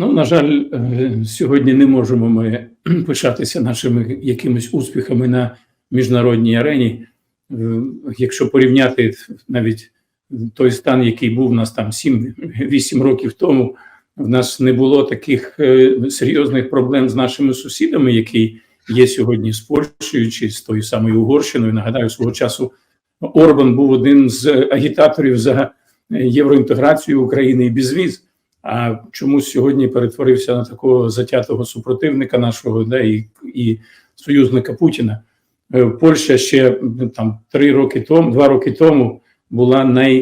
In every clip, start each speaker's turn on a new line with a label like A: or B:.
A: Ну, на жаль, е, сьогодні не можемо ми пишатися нашими якимись успіхами на міжнародній арені. Е, Якщо порівняти навіть той стан, який був у нас там 7-8 років тому, в нас не було таких е, серйозних проблем з нашими сусідами, які є сьогодні з Польщею чи з тою самою Угорщиною. Нагадаю, свого часу Орбан був один з агітаторів за євроінтеграцію України і безвіз. А чомусь сьогодні перетворився на такого затятого супротивника нашого, да, і, і союзника Путіна. Е, Польща ще ну, там три роки тому, два роки тому була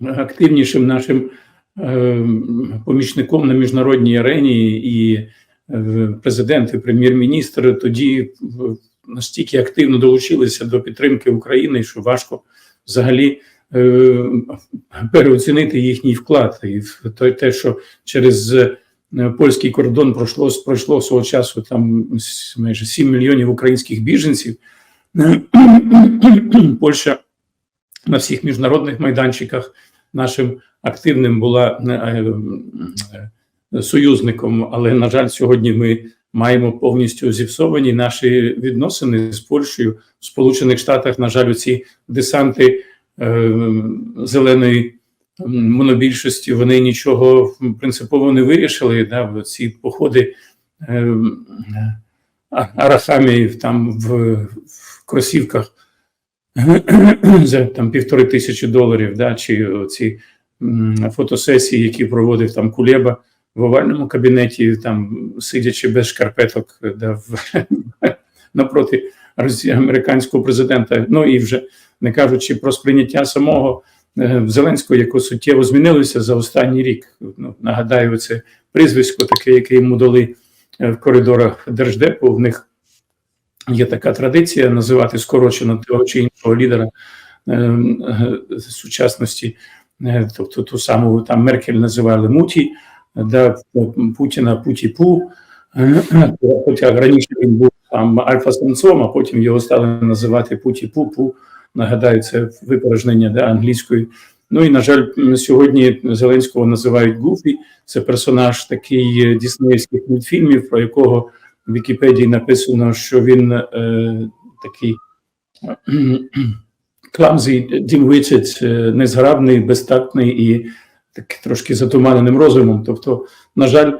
A: найактивнішим нашим е, помічником на міжнародній арені, і е, президент і прем'єр-міністр тоді настільки активно долучилися до підтримки України, що важко взагалі е, переоцінити їхній вклад. І те- що через е, польський кордон пройшло пройшло свого часу там майже 7 мільйонів українських біженців. Польща на всіх міжнародних майданчиках нашим активним була е, е, союзником, але на жаль, сьогодні ми маємо повністю зіпсовані наші відносини з Польщею в Сполучених Штатах. На жаль, ці десанти е, зеленої монобільшості вони нічого принципово не вирішили. Да, ці походи е, а- арахаміїв там в, в кросівках за там півтори тисячі доларів, да, чи ці фотосесії, які проводив там Кулеба в овальному кабінеті, там сидячи без шкарпеток да, в, напроти американського президента. Ну і вже не кажучи про сприйняття самого е, Зеленського, яке суттєво змінилося за останній рік. Ну, нагадаю, це прізвисько таке, яке йому дали е, в коридорах держдепу. В них є така традиція називати скорочено того чи іншого лідера е, сучасності, тобто ту саму там Меркель називали Муті, да, Путіна Путі-Пу. Хоча раніше він був там альфа-самцом, а потім його стали називати Путі-Пу-Пу. Нагадаю, це випорожнення да, англійської. Ну і на жаль, сьогодні Зеленського називають Гуфі. Це персонаж такий е, діснеївських мультфільмів, про якого в Вікіпедії написано, що він е, такий clumsy, dim-witted, е, незграбний, безтактний і так трошки затуманеним розумом. Тобто, на жаль,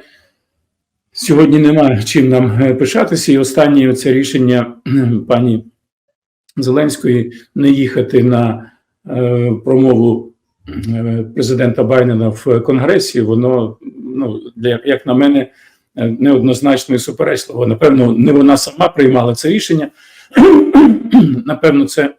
A: сьогодні немає чим нам е, пишатися. І останнє це рішення пані Зеленської не їхати на е, промову е, президента Байдена в Конгресі. Воно ну для як на мене неоднозначно і суперечливо. Напевно, не вона сама приймала це рішення. Напевно, це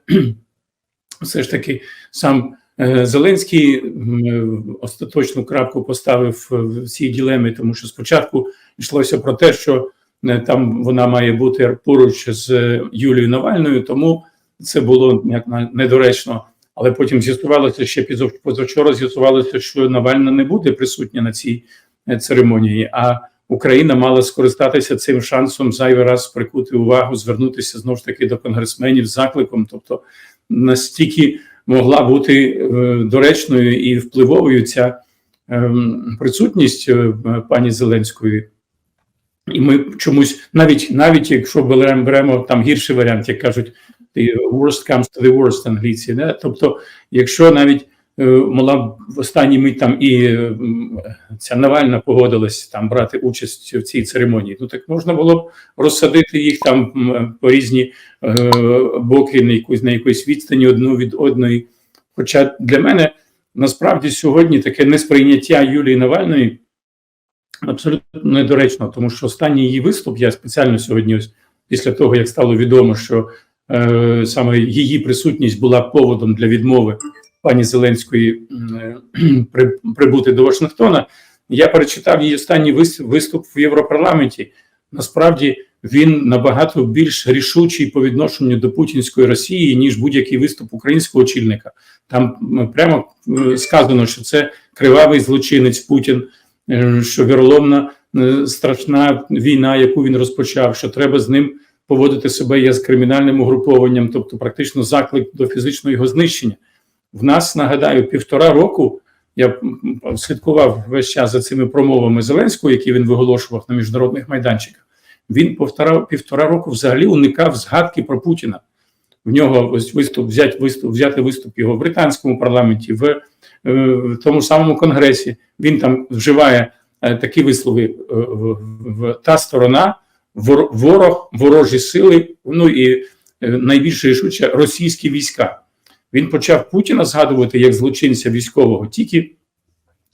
A: все ж таки сам Зеленський е, остаточну крапку поставив в цій ділемі, тому що спочатку йшлося про те, що е, там вона має бути поруч з е, Юлією Навальною, тому це було як недоречно. Але потім з'ясувалося ще позавчора. З'ясувалося, що Навальна не буде присутня на цій е, церемонії. А Україна мала скористатися цим шансом зайвий раз прикути увагу, звернутися знову ж таки до конгресменів з закликом. Тобто настільки могла бути е, доречною і впливовою ця ем, присутність е, пані Зеленської. І ми чомусь, навіть навіть якщо беремо, там гірший варіант, як кажуть, the worst comes to the worst англійці, Не? тобто, якщо навіть е, мала б в останній мить там і е, ця Навальна погодилась там брати участь в цій церемонії, ну так можна було б розсадити їх там по різні е, боки на якусь на якоїсь відстані одну від одної. Хоча для мене насправді сьогодні таке несприйняття Юлії Навальної абсолютно недоречно, тому що останній її виступ я спеціально сьогодні, ось після того як стало відомо, що е, саме її присутність була поводом для відмови пані Зеленської е, прибути до Вашингтона. Я перечитав її останній вис- виступ в Європарламенті. Насправді він набагато більш рішучий по відношенню до путінської Росії ніж будь-який виступ українського очільника. Там прямо сказано, що це кривавий злочинець Путін, е, що віроломна е, страшна війна, яку він розпочав, що треба з ним поводити себе як з кримінальним угрупованням, тобто практично заклик до фізичного його знищення. В нас нагадаю півтора року Я слідкував весь час за цими промовами Зеленського, які він виголошував на міжнародних майданчиках. Він півтора, півтора року взагалі уникав згадки про Путіна. В нього ось виступ взяти виступ, взяти виступ його в британському парламенті, в, е, в тому самому конгресі. Він там вживає е, такі вислови е, в, та сторона, вор- ворог, ворожі сили, ну і е, найбільш рішуче російські війська. Він почав Путіна згадувати як злочинця військового тільки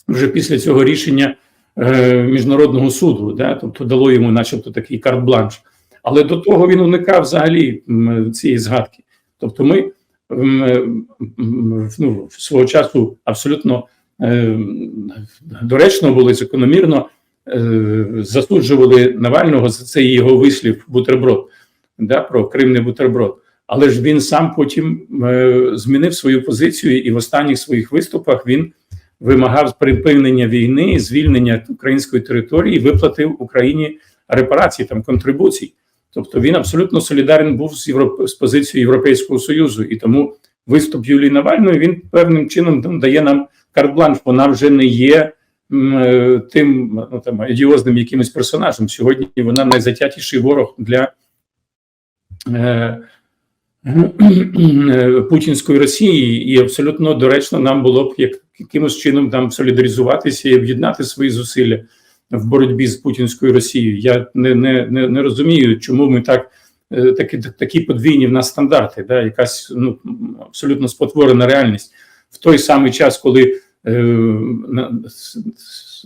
A: вже після цього рішення е, міжнародного суду, да, тобто дало йому, начебто, такий карт-бланш. Але до того він уникав взагалі цієї згадки. Тобто, ми м, ну, свого часу абсолютно е, доречно були закономірно е, засуджували Навального за цей його вислів бутерброд, да, про кримний бутерброд. Але ж він сам потім е, змінив свою позицію, і в останніх своїх виступах він вимагав припинення війни, звільнення української території, і виплатив Україні репарації там контрибуцій. Тобто він абсолютно солідарен був з Європ... з позицією Європейського союзу, і тому виступ Юлії Навальної він певним чином дає нам карт-бланш. Вона вже не є м, е, тим ну, там ідіозним якимось персонажем. Сьогодні вона найзатятіший ворог для. Е, Путінської Росії, і абсолютно доречно нам було б як якимось чином там солідаризуватися і об'єднати свої зусилля в боротьбі з путінською Росією. Я не, не, не, не розумію, чому ми так е, такі, такі подвійні в нас стандарти, да, якась ну абсолютно спотворена реальність в той самий час, коли е,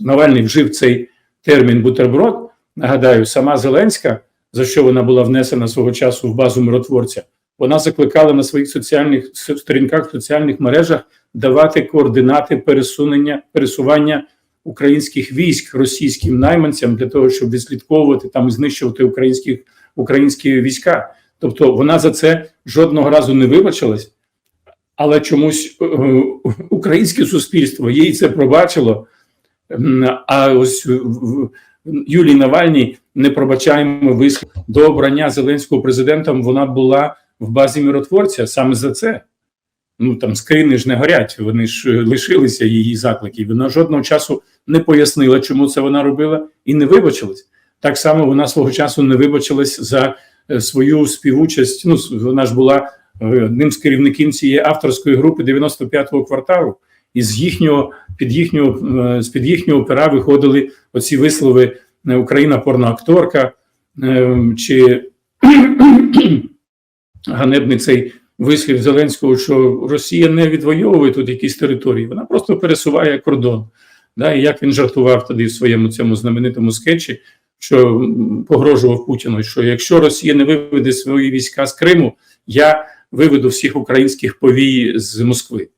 A: Навальний вжив цей термін бутерброд. Нагадаю, сама Зеленська, за що вона була внесена свого часу в базу миротворця, вона закликала на своїх соціальних сторінках соціальних мережах давати координати пересунення пересування українських військ російським найманцям для того, щоб відслідковувати там і знищувати українських українські війська. Тобто вона за це жодного разу не вибачилась, але чомусь е, українське суспільство їй це пробачило. А ось Юлії Навальній не пробачаємо вислів до обрання Зеленського президентом. Вона була в базі миротворця саме за це. Ну там скрини ж не горять, вони ж е, лишилися її закликів. Вона жодного часу не пояснила, чому це вона робила, і не вибачилась. Так само вона свого часу не вибачилась за е, свою співучасть. Ну, вона ж була е, одним з керівників цієї авторської групи 95-го кварталу, і з їхнього під їхнього з під їхнього пера виходили оці вислови Україна порноакторка е, чи ганебний цей вислів Зеленського, що Росія не відвоює тут якісь території, вона просто пересуває кордон. Да, і як він жартував тоді в своєму цьому знаменитому скетчі, що погрожував Путіну, що якщо Росія не виведе свої війська з Криму, я виведу всіх українських повій з Москви.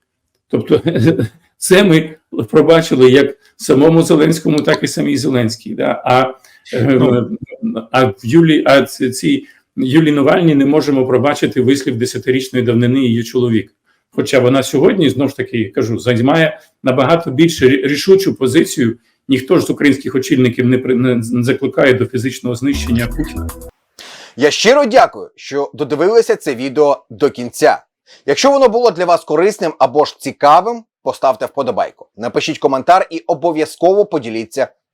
A: Тобто, це ми пробачили як самому Зеленському, так і самій Зеленській. Да? А, е, а в Юлі, а ці- Юлі Навальні не можемо пробачити вислів десятирічної давнини її чоловік. Хоча вона сьогодні знову ж таки кажу, займає набагато більше рішучу позицію. Ніхто ж з українських очільників не, при- не закликає до фізичного знищення Путіна.
B: Я щиро дякую, що додивилися це відео до кінця. Якщо воно було для вас корисним або ж цікавим, поставте вподобайку, напишіть коментар і обов'язково поділіться